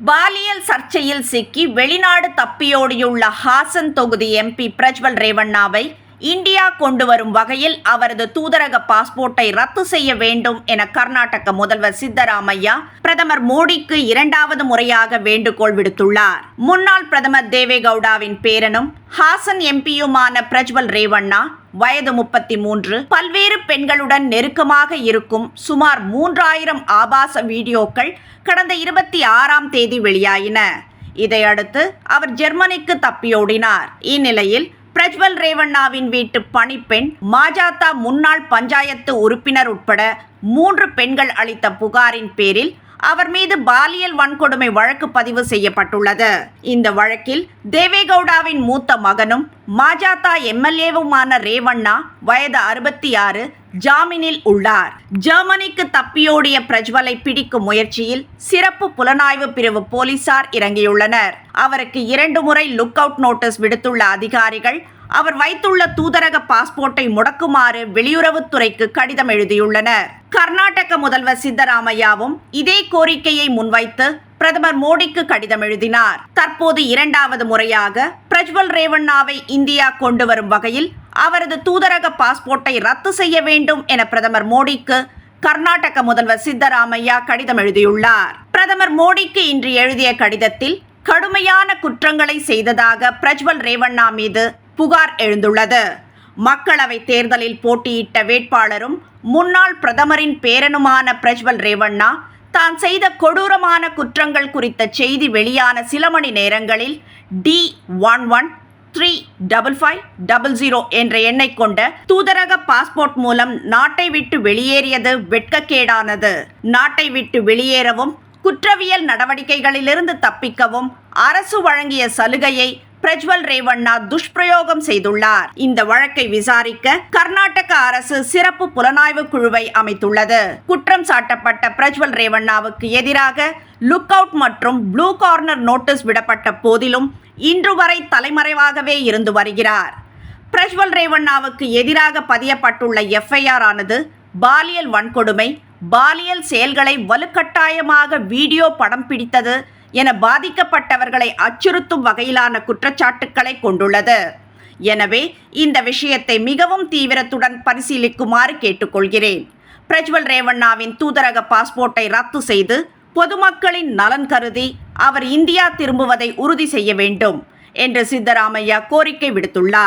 பாலியல் சர்ச்சையில் சிக்கி வெளிநாடு தப்பியோடியுள்ள ஹாசன் தொகுதி எம்பி பிரஜ்வல் ரேவண்ணாவை இந்தியா கொண்டு வரும் வகையில் அவரது தூதரக பாஸ்போர்ட்டை ரத்து செய்ய வேண்டும் என கர்நாடக முதல்வர் சித்தராமையா பிரதமர் மோடிக்கு இரண்டாவது முறையாக வேண்டுகோள் விடுத்துள்ளார். முன்னாள் பிரதமர் தேவேகவுடாவின் பேரனும் ஹாசன் எம்பியுமான பிரஜ்வல் ரேவண்ணா வயது முப்பத்தி மூன்று பல்வேறு பெண்களுடன் நெருக்கமாக இருக்கும் சுமார் மூன்றாயிரம் ஆபாச வீடியோக்கள் கடந்த இருபத்தி ஆறாம் தேதி வெளியாயின. இதையடுத்து அவர் ஜெர்மனிக்கு தப்பியோடினார். இந்நிலையில் பிரஜ்வல் ரேவண்ணாவின் வீட்டு பணிப்பெண் மாஜாத்தா முன்னாள் பஞ்சாயத்து உறுப்பினர் உட்பட மூன்று பெண்கள் அளித்த புகாரின் பேரில் அவர் மீது பாலியல் வன்கொடுமை வழக்கு பதிவு செய்யப்பட்டுள்ளது. இந்த வழக்கில் தேவேகவுடாவின் மூத்த மகனும் மாஜாத்தா எம்எல்ஏவுமான ரேவண்ணா வயது அறுபத்தி ஆறு ஜாமீனில் உள்ளார். ஜெர்மனிக்கு தப்பியோடிய பிரஜ்வலை பிடிக்கும் முயற்சியில் சிறப்பு புலனாய்வு பிரிவு போலீசார் இறங்கியுள்ளனர். அவருக்கு இரண்டு முறை லுக் அவுட் நோட்டீஸ் விடுத்துள்ள அதிகாரிகள் அவர் வைத்துள்ள தூதரக பாஸ்போர்ட்டை முடக்குமாறு வெளியுறவுத்துறைக்கு கடிதம் எழுதியுள்ளனர். கர்நாடக முதல்வர் சித்தராமையாவும் இதே கோரிக்கையை முன்வைத்து பிரதமர் மோடிக்கு கடிதம் எழுதினார். தற்போது இரண்டாவது முறையாக பிரஜ்வல் ரேவண்ணாவை இந்தியா கொண்டு வரும் வகையில் அவரது தூதரக பாஸ்போர்ட்டை ரத்து செய்ய வேண்டும் என பிரதமர் மோடிக்கு கர்நாடக முதல்வர் சித்தராமையா கடிதம் எழுதியுள்ளார். பிரதமர் மோடிக்கு இன்று எழுதிய கடிதத்தில் கடுமையான குற்றங்களை செய்ததாக பிரஜ்வல் ரேவண்ணா மீது புகார் எழுந்துள்ளது. மக்களவை தேர்தலில் போட்டியிட்ட வேட்பாளரும் முன்னாள் பிரதமரின் பேரனுமான பிரஜ்வல் ரேவண்ணா தான் செய்த கொடூரமான குற்றங்கள் குறித்த செய்தி வெளியான சில மணி நேரங்களில் D one one three double five double zero என்ற எண்ணை கொண்ட தூதரக பாஸ்போர்ட் மூலம் நாட்டை விட்டு வெளியேறியது வெட்கக்கேடானது. நாட்டை விட்டு வெளியேறவும் குற்றவியல் நடவடிக்கைகளிலிருந்து தப்பிக்கவும் அரசு வழங்கிய சலுகையை பிரஜ்வல் ரேவண்ணா துஷ்பிரயோகம் செய்துள்ளார். இந்த வழக்கை விசாரிக்க கர்நாடக அரசு சிறப்பு புலனாய்வு குழுவை அமைத்துள்ளது. குற்றம் சாட்டப்பட்ட பிரஜ்வல் ரேவண்ணாவுக்கு எதிராக லுக் அவுட் மற்றும் ப்ளூ கார்னர் நோட்டீஸ் விடப்பட்ட போதிலும் இன்று வரை தலைமறைவாகவே இருந்து வருகிறார். பிரஜ்வல் ரேவண்ணாவுக்கு எதிராக பதியப்பட்டுள்ள எஃப்ஐஆர் ஆனது பாலியல் வன்கொடுமை பாலியல் செயல்களை வலுக்கட்டாயமாக வீடியோ படம் பிடித்தது என பாதிக்கப்பட்டவர்களை அச்சுறுத்தும் வகையிலான குற்றச்சாட்டுக்களை கொண்டுள்ளது. எனவே இந்த விஷயத்தை மிகவும் தீவிரத்துடன் பரிசீலிக்குமாறு கேட்டுக்கொள்கிறேன். பிரஜ்வல் ரேவண்ணாவின் தூதரக பாஸ்போர்ட்டை ரத்து செய்து பொதுமக்களின் நலன் கருதி அவர் இந்தியா திரும்புவதை உறுதி செய்ய வேண்டும் என்று சித்தராமையா கோரிக்கை விடுத்துள்ளார்.